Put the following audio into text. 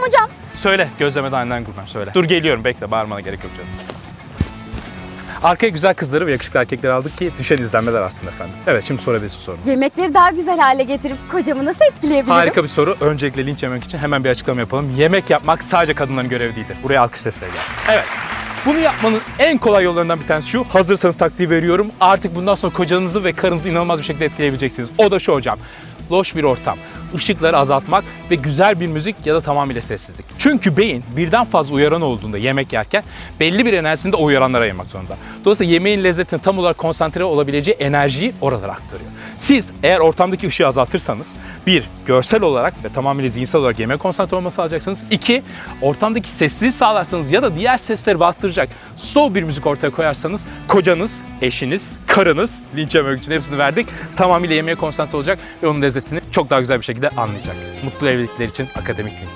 söyleyeceğim hocam. Söyle gözlemede annen kurban söyle. Dur geliyorum bekle bağırmana gerek yok canım. Arkaya güzel kızları ve yakışıklı erkekleri aldık ki düşen izlenmeler artsın efendim. Evet şimdi sorabilirsin sorunu. Yemekleri daha güzel hale getirip kocamı nasıl etkileyebilirim? Harika bir soru. Öncelikle linç yemek için hemen bir açıklama yapalım. Yemek yapmak sadece kadınların görevi değildir. Buraya alkış sesleri gelsin. Evet. Bunu yapmanın en kolay yollarından bir tanesi şu. Hazırsanız taktiği veriyorum. Artık bundan sonra kocanızı ve karınızı inanılmaz bir şekilde etkileyebileceksiniz. O da şu hocam. Loş bir ortam. ışıkları azaltmak ve güzel bir müzik ya da tamamıyla sessizlik. Çünkü beyin birden fazla uyaran olduğunda yemek yerken belli bir enerjisini de o uyaranlara ayırmak zorunda. Dolayısıyla yemeğin lezzetine tam olarak konsantre olabileceği enerjiyi oralara aktarıyor. Siz eğer ortamdaki ışığı azaltırsanız bir, görsel olarak ve tamamıyla zihinsel olarak yemeğe konsantre olması sağlayacaksınız. İki, ortamdaki sessizliği sağlarsanız ya da diğer sesleri bastıracak slow bir müzik ortaya koyarsanız kocanız, eşiniz, karınız, linç yemek için hepsini verdik. Tamamıyla yemeğe konsantre olacak ve onun lezzetini çok daha güzel bir şekilde anlayacak. Mutlu evlilikler için akademik link.